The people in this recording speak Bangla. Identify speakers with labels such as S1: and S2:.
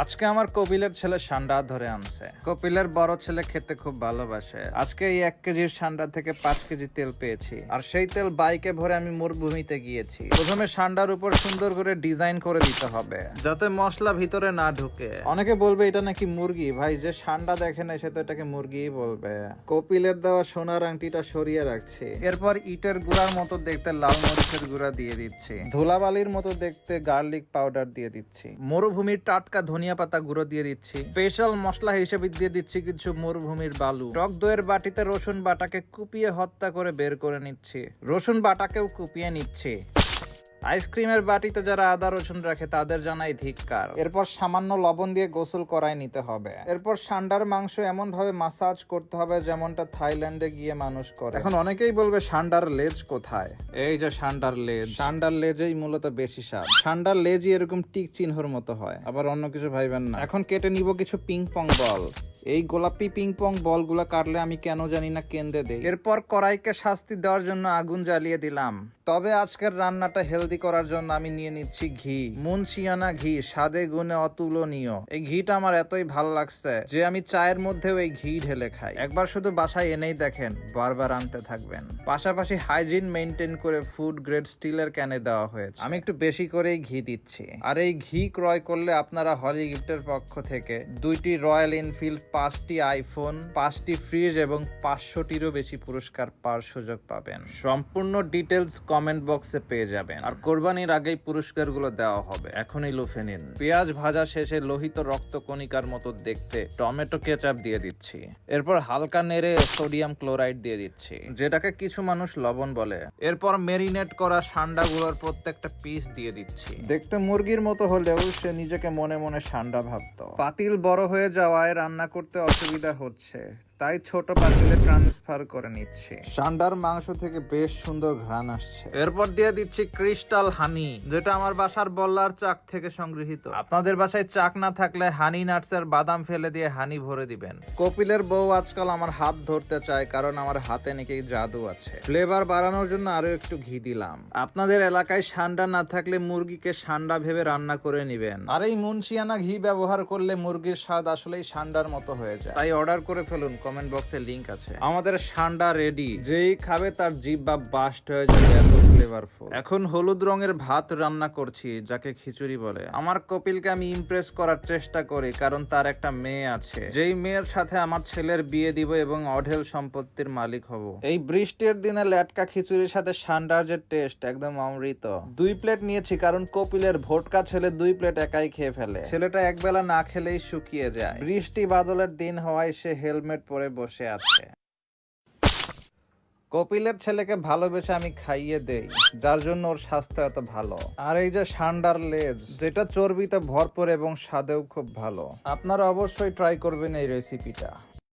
S1: আজকে আমার কপিলের ছেলে সান্ডা ধরে আনছে। কপিলের বড় ছেলে খেতে খুব ভালোবাসে। আজকে এই এক কেজির সান্ডা থেকে পাঁচ কেজি তেল পেয়েছি। আর সেই তেল বাইকে ভরে আমি মরুভূমিতে গিয়েছি। প্রথমে সান্ডার উপর সুন্দর করে ডিজাইন করে দিতে হবে, যাতে মশলা ভিতরে না ঢুকে। অনেকে বলবে, এটা নাকি মুরগি? ভাই, যে সান্ডা দেখে না সে তো এটাকে মুরগিই বলবে। কপিলের দেওয়া সোনার আংটিটা সরিয়ে রাখছি। এরপর ইটের গুঁড়ার মতো দেখতে লাল মরিচের গুঁড়া দিয়ে দিচ্ছি। ধুলাবালির মতো দেখতে গার্লিক পাউডার দিয়ে দিচ্ছি। মরুভূমির টাটকা ধনিয়া পাতা গুঁড়ো দিয়ে দিচ্ছি। স্পেশাল মশলা হিসেবে দিয়ে দিচ্ছি কিছু মরুভূমির বালু। টক দইয়ের বাটিতে রসুন বাটাকে কুপিয়ে হত্যা করে বের করে নিচ্ছি। রসুন বাটাকেও কুপিয়ে নিচ্ছি। আইসক্রিমের বাটিতে যারা আদা, রসুন রাখে, তাদের জানাই ধিক্কার। এরপর সামান্য লবণ দিয়ে গোসল করাই নিতে হবে। এরপর সান্ডার মাংস এমন ভাবে মাসাজ করতে হবে যেমনটা থাইল্যান্ডে গিয়ে মানুষ করে। এখন অনেকেই বলবে, সান্ডার লেজ কোথায়? এই যে সান্ডার লেজ। সান্ডার লেজেই মূলত বেশি স্বাদ। সান্ডার লেজই এরকম টিক চিহ্নর মতো হয়। আবার অন্য কিছু ভাইবেন না। এখন কেটে নিব কিছু পিং পং বল এই গোলাপি পিং পং বলগুলা কাটলে আমি কেন জানি না কেন্দ্রে দেই। এরপর কড়াইকে শাস্তি দেওয়ার জন্য আগুন জ্বালিয়ে দিলাম। তবে আজকের রান্নাটা হেলদি করার জন্য আমি নিয়ে নিচ্ছি ঘি। মুনসিয়ানা ঘি, স্বাদে গুণে অতুলনীয়। এই ঘিটা আমার এতই ভালো লাগছে যে আমি চায়ের মধ্যেও এই ঘি ঢেলে খাই। একবার শুধু বাসায় এনেই দেখেন, বারবার আনতে থাকবেন। পাশাপাশি হাইজিন মেনটেন করে ফুড গ্রেড স্টিলের ক্যানে দেওয়া হয়েছে। আমি একটু বেশি করেই ঘি দিচ্ছি। আর এই ঘি ক্রয় করলে আপনারা হলি গিফটের পক্ষ থেকে দুইটি রয়্যাল এনফিল্ড, পাঁচটি আইফোন, পাঁচটি ফ্রিজ এবং পাঁচশোটিরও বেশি পুরস্কার পাওয়ার সুযোগ পাবেন। সম্পূর্ণ ডিটেলস কমেন্ট বক্সে পেয়ে যাবেন। আর কোরবানির আগেই পুরস্কারগুলো দেওয়া হবে। এখনই লুফে নিন পেঁয়াজ ভাজা শেষে লোহিত রক্ত কণিকার মতো দেখতে টমেটো কেচাপ দিয়ে দিচ্ছি। এরপর হালকা নেড়ে সোডিয়াম ক্লোরাইড দিয়ে দিচ্ছি। যেটাকে কিছু মানুষ লবণ বলে। এরপর মেরিনেট করা সান্ডাগুলোর প্রত্যেকটা পিস দিয়ে দিচ্ছি। দেখতে মুরগির মতো হলেও সে নিজেকে মনে মনে সান্ডা ভাবতো। পাতিল বড় হয়ে যাওয়ায় রান্না করতে অসুবিধা হচ্ছে। তাই ছোট পাতিলে ট্রান্সফার করে নিচ্ছি। সান্ডার মাংস থেকে বেশ সুন্দর ঘ্রাণ আসছে। এরপর দিয়ে দিচ্ছি ক্রিস্টাল হানি যেটা আমার বাসার বল্লার চাক থেকে সংগৃহীত। আপনাদের বাসায় চাক না থাকলে হানি নাটসের বাদাম ফেলে দিয়ে হানি ভরে দিবেন। কপিলের বউ আজকাল আমার হাত ধরতে চায় কারণ আমার হাতে নাকি জাদু আছে। ফ্লেভার বাড়ানোর জন্য আরও একটু ঘি দিলাম। আপনাদের এলাকায় সান্ডা না থাকলে মুরগিকে সান্ডা ভেবে রান্না করে নিবেন। আর এই মুনশিয়ানা ঘি ব্যবহার করলে মুরগির স্বাদ আসলেই সান্ডার মতো হয়ে যায়। তাই অর্ডার করে ফেলুন কমেন্ট বক্সে লিংক আছে। আমাদের সান্ডা রেডি যেই খাবে তার জিভ বা বাস্ট হয়ে যাবে এত ফ্লেভারফুল এখন হলুদ রঙের ভাত রান্না করছি যাকে খিচুড়ি বলে। আমার কপিলকে আমি ইমপ্রেস করার চেষ্টা করি কারণ তার একটা মেয়ে আছে। যেই মেয়ের সাথে আমার ছেলের বিয়ে দিব এবং অঢেল সম্পত্তির মালিক হব। এই বৃষ্টির দিনে ল্যাটকা খিচুড়ির সাথে সান্ডার যে টেস্ট একদম অমৃত। দুই প্লেট নিয়েছি কারণ কপিলের ভোটকা ছেলে দুই প্লেট একাই খেয়ে ফেলে। ছেলেটা একবেলা না খেলেই শুকিয়ে যায়। বৃষ্টি বাদলের দিন হওয়ায় সে হেলমেট পরে বসে আছে। কপিলের ছেলেকে ভালোবেসে আমি খাইয়ে দেই, যার জন্য ওর স্বাস্থ্য এত ভালো। আর এই যে সান্ডার লেজ, যেটা চর্বিতে ভরপুর এবং স্বাদেও খুব ভালো। আপনারা অবশ্যই ট্রাই করবেন এই রেসিপিটা